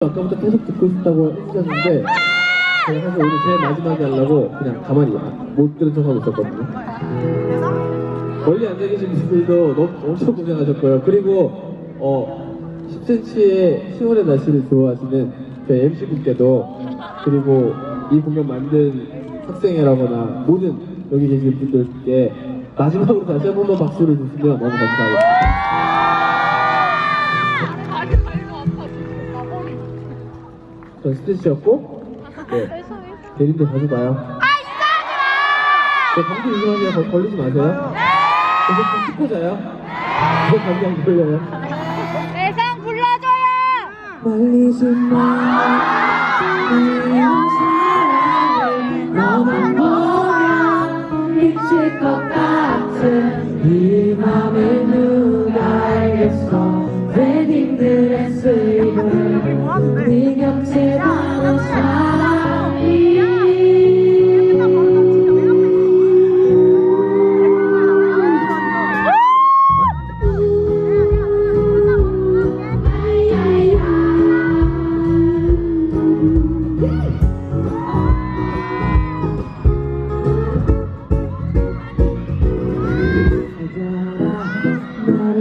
아까부터 계속 듣고 싶다고 해주셨는데 제가 사실 오늘 제일 마지막에 하려고 그냥 가만히 못 들은 척하고 있었거든요. 멀리 앉아 계신 분들도 너무 엄청 고생하셨고요. 그리고 어 10cm의 10월의 날씨를 좋아하시는 저희 MC분께도 그리고 이 공연 만든 학생회라거나 모든 여기 계신 분들께 마지막으로 다시 한번더 박수를 주시면 너무 감사하겠습니다 전 스트레스였고? 네. 대림대 자주 봐요. 네, 감기 조심하세요. 거- 걸리지 마세요. 계속 좀 씻고 자요. 네, 감기 안 걸려요. 대상 불러줘요! 말리지 마 너만 보면 미칠 것 같은 이 맘을 누가 알겠어? 웨딩드레스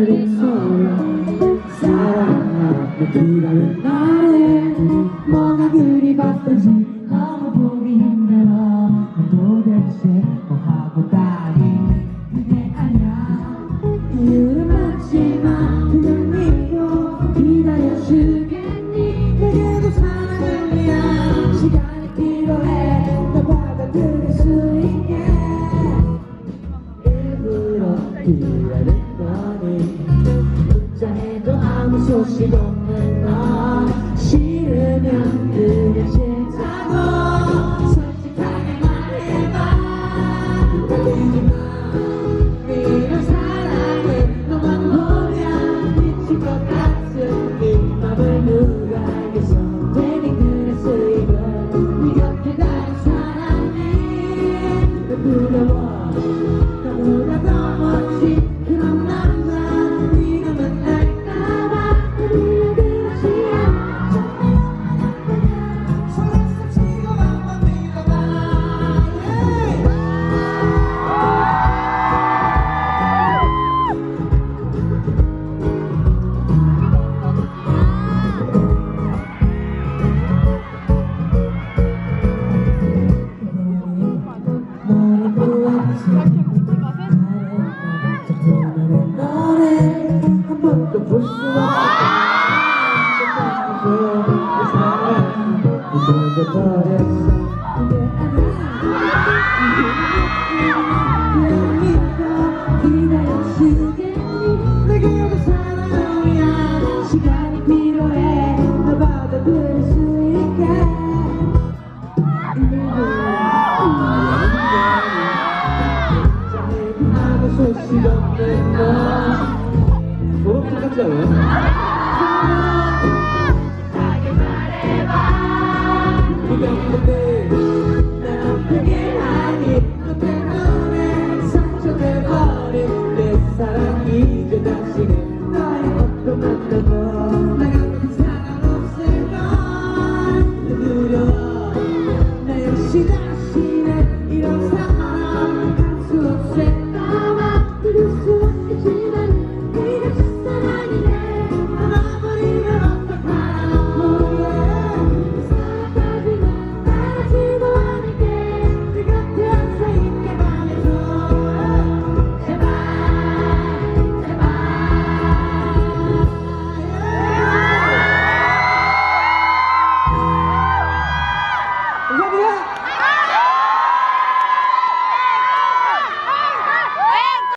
잊어요 사랑하며 기다린 나를 그리 바쁜지 너무 보기 힘들어 도대체 뭐 하고 다니 그게 아니야 이유는 묻지마 그냥 믿고 기다려주겠니? 내게도 사랑을 위한 시간 소식 없는 너 싫으면 그냥 싫다고 솔직하게 말해봐. 걸리지마 네가 사랑해. 너만 보면 미칠 것 같은 네 맘을 누가 알겠어? 웨딩 드레스 입은 네 곁에 다른 사람이 왜 두려워 시간이 필요해. 널 받아들일 수 사랑 이제 다시는 너의 옷도 만나고